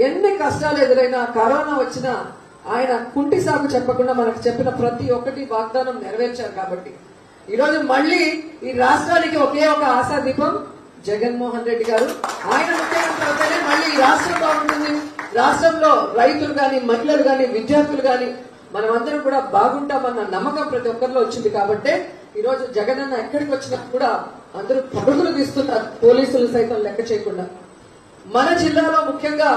ఎన్ని కష్టాలు ఎదురైనా కరోనా వచ్చినా ఆయన కుంటి సాగు చెప్పకుండా మనకు చెప్పిన ప్రతి ఒక్కటి వాగ్దానం నెరవేర్చారు కాబట్టి. ఈరోజు మళ్ళీ ఈ రాష్ట్రానికి ఒకే ఒక ఆశాదీపం జగన్మోహన్ రెడ్డి గారు. ఆయన ముఖ్యమంత్రి అవుతేనే మళ్ళీ ఈ రాష్ట్రం బాగుంటుంది. రాష్ట్రంలో రైతులు గాని మహిళలు గాని విద్యార్థులు గాని మనమందరం కూడా బాగుంటామన్న నమ్మకం ప్రతి ఒక్కరిలో వచ్చింది కాబట్టే ఈ రోజు జగనన్న ఎక్కడికి వచ్చినా కూడా అందరూ పరుగులు తీస్తున్నారు. పోలీసులు సైతం లెక్క చేయకుండా. మన జిల్లాలో ముఖ్యంగా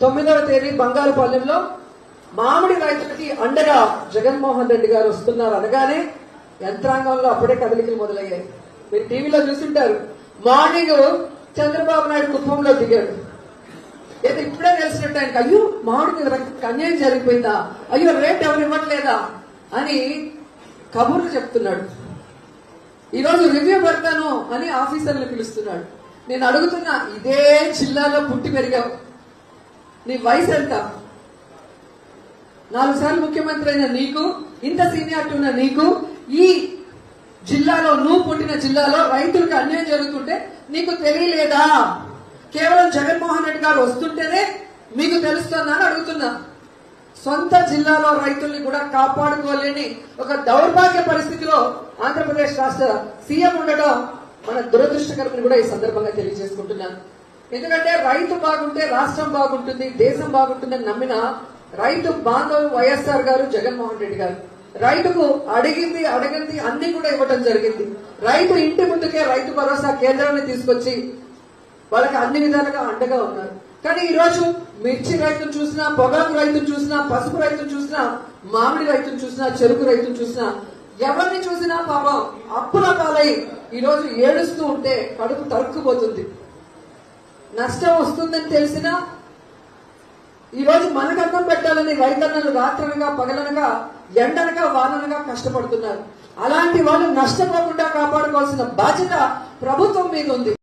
తొమ్మిదవ తేదీ బంగారుపాలెంలో మామిడి రైతులకి అండగా జగన్మోహన్ రెడ్డి గారు వస్తున్నారు అనగానే యంత్రాంగంలో అప్పుడే కదలికలు మొదలయ్యాయి. మీరు టీవీలో చూస్తుంటారు మార్నింగ్ చంద్రబాబు నాయుడు కుప్పంలో దిగాడు. అయితే ఇప్పుడే తెలిసినట్టు ఆయనకి అయ్యో మామిడి అన్యాయం జరిగిపోయిందా? అయ్యో రేట్ ఎవరు ఇవ్వట్లేదా? అని కబుర్లు చెప్తున్నాడు. ఈ రోజు రివ్యూ పెడతాను అని ఆఫీసర్లు పిలుస్తున్నాడు. నేను అడుగుతున్నా ఇదే జిల్లాలో పుట్టి పెరిగావు. నీ వయసు ఎంత? నాలుగు సార్లు ముఖ్యమంత్రి అయిన నీకు ఇంత సీనియారిటీ ఉన్న నీకు ఈ జిల్లాలో నువ్వు పుట్టిన జిల్లాలో రైతులకు అన్యాయం జరుగుతుంటే నీకు తెలియలేదా? కేవలం జగన్మోహన్ రెడ్డి గారు వస్తుంటేనే మీకు తెలుస్తుందని అడుగుతున్నా. సొంత జిల్లాలో రైతుల్ని కూడా కాపాడుకోలేని ఒక దౌర్భాగ్య పరిస్థితిలో ఆంధ్రప్రదేశ్ రాష్ట్ర సీఎం ఉండడం మన దురదృష్టకరమని కూడా ఈ సందర్భంగా తెలియజేసుకుంటున్నాను. ఎందుకంటే రైతు బాగుంటే రాష్ట్రం బాగుంటుంది దేశం బాగుంటుందని నమ్మిన రైతు బాంధవ్ వైఎస్ఆర్ గారు జగన్మోహన్ రెడ్డి గారు. రైతుకు అడిగింది అడిగింది అన్ని కూడా ఇవ్వటం జరిగింది. రైతు ఇంటి ముందుకే రైతు భరోసా కేంద్రాన్ని తీసుకొచ్చి వాళ్ళకి అన్ని విధాలుగా అండగా ఉన్నారు. కానీ ఈ రోజు మిర్చి రైతును చూసినా పొగాకు రైతును చూసినా పసుపు రైతును చూసినా మామిడి రైతును చూసినా చెరుకు రైతును చూసినా ఎవరిని చూసినా పాపం అప్పుల పాలై ఈ రోజు ఏడుస్తూ ఉంటే కడుపు తరుక్కుపోతుంది. నష్టం వస్తుందని తెలిసినా ఈ రోజు మనకు అన్నం పెట్టాలని రైతన్నలు రాత్రనగా పగలనగా ఎండనగా వాననగా కష్టపడుతున్నారు. అలాంటి వాళ్ళు నష్టపోకుండా కాపాడుకోవాల్సిన బాధ్యత ప్రభుత్వం మీద ఉంది.